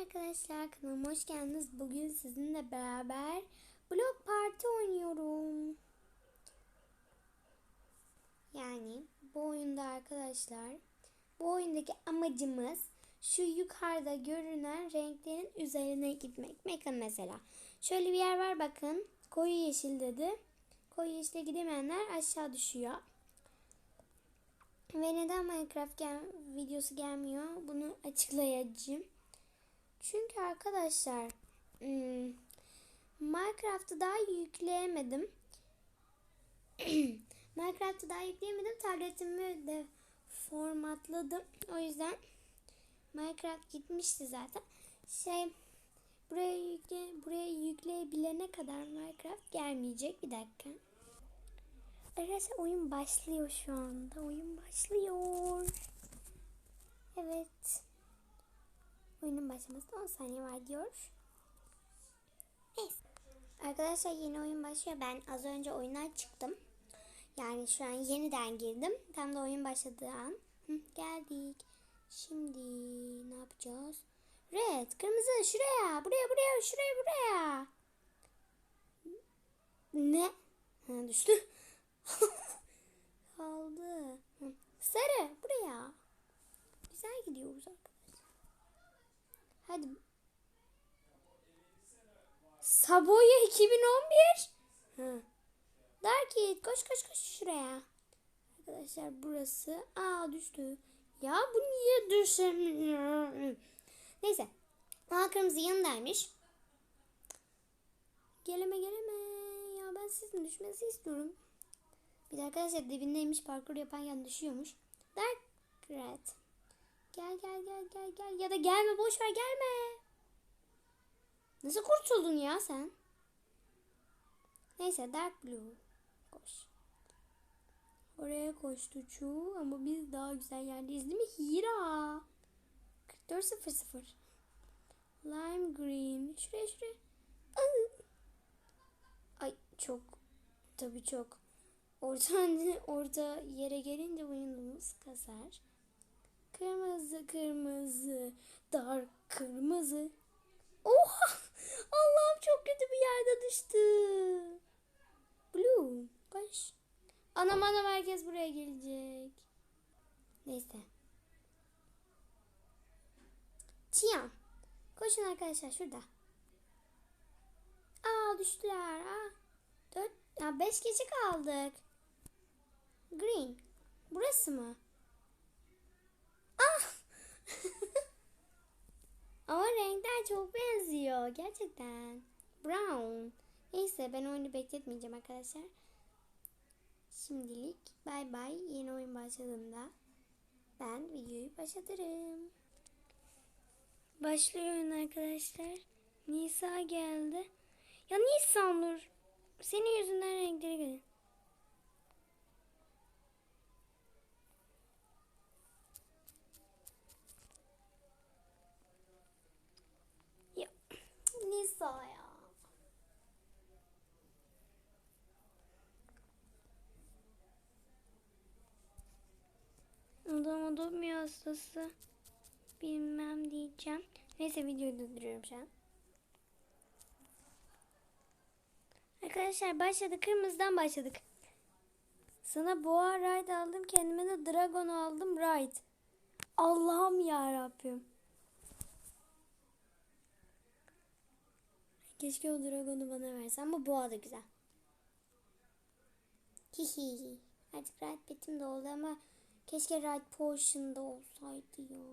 arkadaşlar kanalıma hoş geldiniz. Bugün sizinle beraber blok parti oynuyorum. Yani bu oyunda arkadaşlar bu oyundaki amacımız şu yukarıda görünen renklerin üzerine gitmek. Bakın mesela şöyle bir yer var bakın koyu yeşil dedi. Koyu yeşile gidemeyenler aşağı düşüyor. Ve neden Minecraft gel videosu gelmiyor bunu açıklayacağım. Çünkü arkadaşlar hmm, Minecraft'ı daha yükleyemedim. Minecraft'ı daha yükleyemedim. Tabletimi de formatladım. O yüzden Minecraft gitmişti zaten. Şey buraya yükle buraya yükleyebilene kadar Minecraft gelmeyecek. Bir dakika. Arkadaşlar oyun başlıyor şu anda. Oyun başlıyor. Evet. Oyunun başlamasına 10 saniye var diyor. Neyse. Arkadaşlar yeni oyun başlıyor. Ben az önce oyundan çıktım. Yani şu an yeniden girdim. Tam da oyun başladığı an. Hı, geldik. Şimdi ne yapacağız? Red, kırmızı şuraya, buraya, buraya, şuraya, buraya. Ne? Ha, düştü. Kaldı. Sarı, buraya. Güzel gidiyoruz arkadaşlar. Hadi. Saboya 2011. Hı. Darkit koş koş koş şuraya. Arkadaşlar burası. Aa düştü. Ya bu niye düşemiyor? Neyse. Aa kırmızı yanındaymış. Geleme geleme. Ya ben sizin düşmesi istiyorum. Bir de arkadaşlar dibindeymiş parkur yaparken düşüyormuş. Dark Red. Gel gel gel gel gel. Ya da gelme boş ver gelme. Nasıl kurtuldun ya sen? Neyse Dark Blue. Koş. Oraya koştu Chu ama biz daha güzel yerdeyiz değil mi? Hira. 4400. Lime Green. Şuraya şuraya. Ay, Ay çok. Tabii çok. Orta, orta yere gelince oyunumuz kasar. Kırmızı kırmızı. Dark kırmızı. Oha! Allah'ım çok kötü bir yerde düştü. Blue. Koş. Anam anam herkes buraya gelecek. Neyse. Çiyan. Koşun arkadaşlar şurada. Aa düştüler. Aa. Dört, ya beş kişi kaldık. Green. Burası mı? Ah! Ama renkler çok benziyor. Gerçekten. Brown. Neyse ben oyunu bekletmeyeceğim arkadaşlar. Şimdilik bay bay. Yeni oyun başladığında ben videoyu başlatırım. Başlıyor oyun arkadaşlar. Nisa geldi. Ya Nisa Nur. Senin yüzünden renkleri görüyorum. Ya Nisa ya. Adam adam ya hastası. Bilmem diyeceğim. Neyse videoyu durduruyorum şu an. Arkadaşlar başladık. Kırmızıdan başladık. Sana boğa ride aldım. Kendime de dragon aldım ride. Allah'ım ya Rabbim. Keşke o dragonu bana versen ama boğa da güzel. Hihi. Artık ride betim de oldu ama keşke ride potion'da olsaydı ya.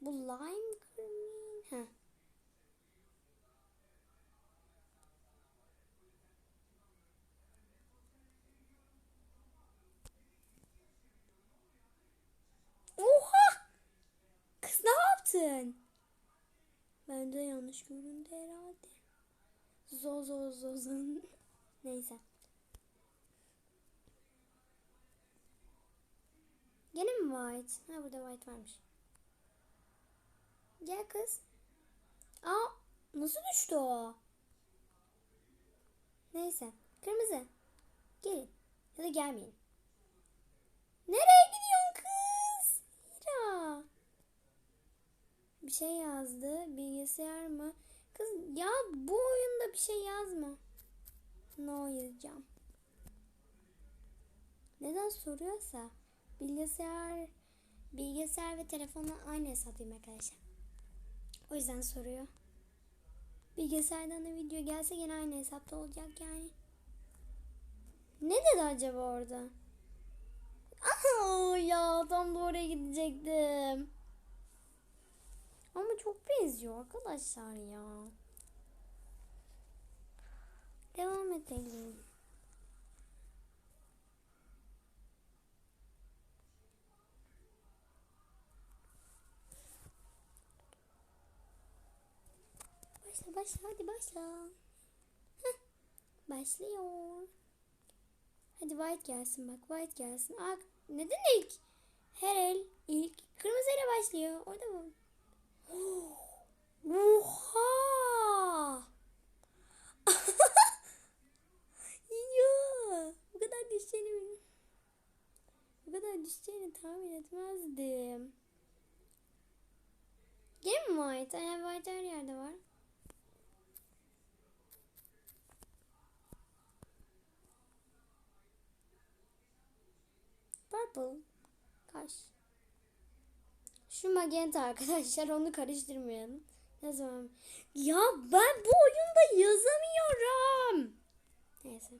Bu lime green. Ha. Oha! Kız ne yaptın? Bence yanlış göründü herhalde. Zo zo zo zo. Neyse. Gene mi white? Ha burada white varmış. Gel kız. Aa nasıl düştü o? Neyse. Kırmızı. Gelin. Ya da gelmeyin. Nereye gidiyorsun kız? Hira. Bir şey yazdı. Bilgisayar mı? Kız ya bu oyunda bir şey yazma. No yazacağım. Neden soruyorsa bilgisayar bilgisayar ve telefonla aynı hesaplayayım arkadaşlar. O yüzden soruyor. Bilgisayardan da video gelse yine aynı hesapta olacak yani. Ne dedi acaba orada? Aha ya tam da oraya gidecektim. Ama çok benziyor arkadaşlar ya. Devam edelim. Başla başla hadi başla. Heh, başlıyor. Hadi white gelsin bak white gelsin. Aa, neden ilk? Her el ilk kırmızıyla başlıyor. Orada mı? Oha! ya, bu kadar düşeceğini bu kadar düşeceğini tahmin etmezdim. Gene mi white? Yani white her yerde var. Purple. Kaş. Şu magenta arkadaşlar onu karıştırmayalım. Ne zaman? Ya ben bu oyunda yazamıyorum. Neyse.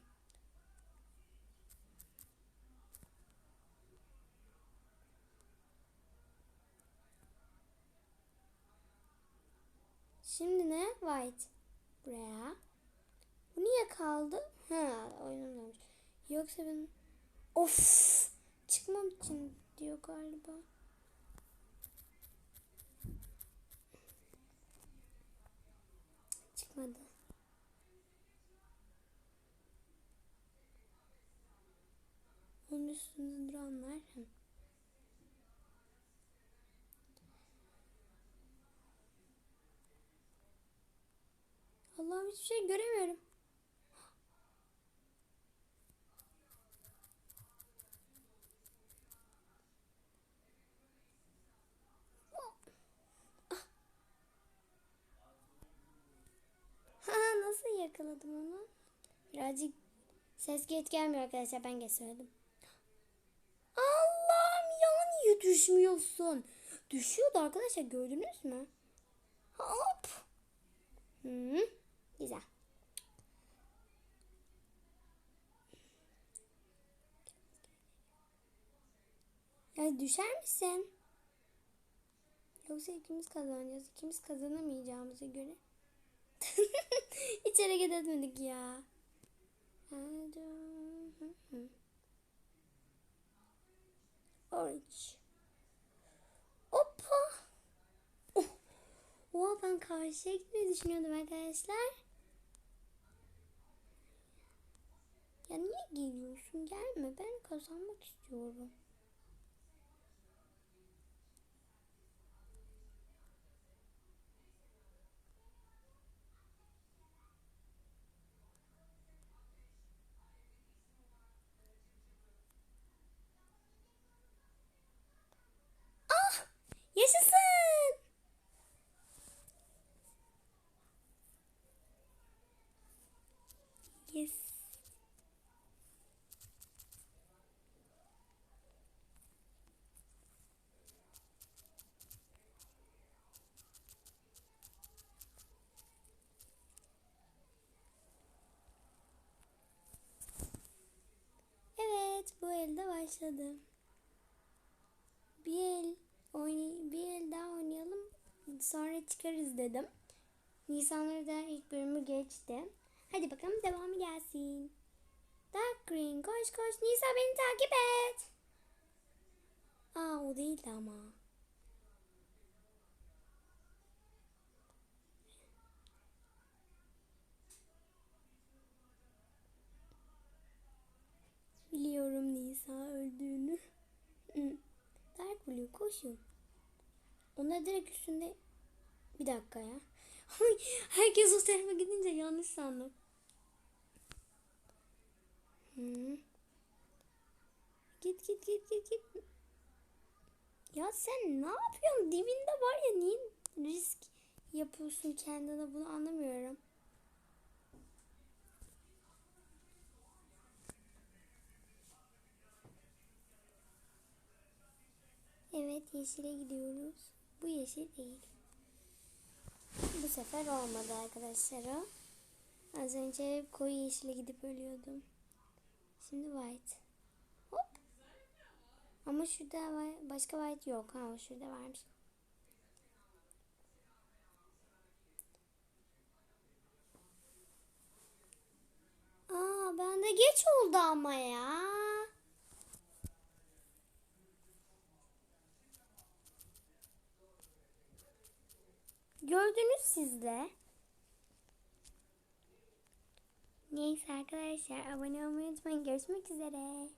Şimdi ne? White. Buraya. Bu niye kaldı? Ha oyunum Yoksa ben... Of! Çıkmam için diyor galiba. Çıkmadı. Onun üstünde duranlar. Hı. Allah'ım hiçbir şey göremiyorum. Ha nasıl yakaladım onu? Birazcık ses geç gelmiyor arkadaşlar ben geç söyledim. Allah'ım ya niye düşmüyorsun? Düşüyordu arkadaşlar gördünüz mü? Hop. Hı, güzel. Ya düşer misin? Yoksa ikimiz kazanacağız. İkimiz kazanamayacağımıza göre. Hiç hareket etmedik ya. Orange. Hoppa. Oh. Oha ben karşıya gitmeyi düşünüyordum arkadaşlar. Ya niye geliyorsun? Gelme. Ben kazanmak istiyorum. Yaşasın. Yes. Evet, bu elde başladı. Bir el oynay bir el daha oynayalım. Sonra çıkarız dedim. Nisanları da ilk bölümü geçti. Hadi bakalım devamı gelsin. Dark Green koş koş Nisa beni takip et. Aa o değildi ama. Biliyorum Nisa öldüğünü. Dark Blue koşun. Onlar direkt üstünde... Bir dakika ya. Herkes o tarafa gidince yanlış sandım. Hmm. Git git git git git. Ya sen ne yapıyorsun? Dibinde var ya niye bulsun kendine bunu anlamıyorum. Evet yeşile gidiyoruz. Bu yeşil değil. Bu sefer olmadı arkadaşlar o. Az önce koyu yeşile gidip ölüyordum. Şimdi white. Hop. Ama şurada başka white yok. Ha şurada varmış. Aa bende geç oldu ama ya. Gördünüz siz de. Neyse arkadaşlar abone olmayı unutmayın. Görüşmek üzere.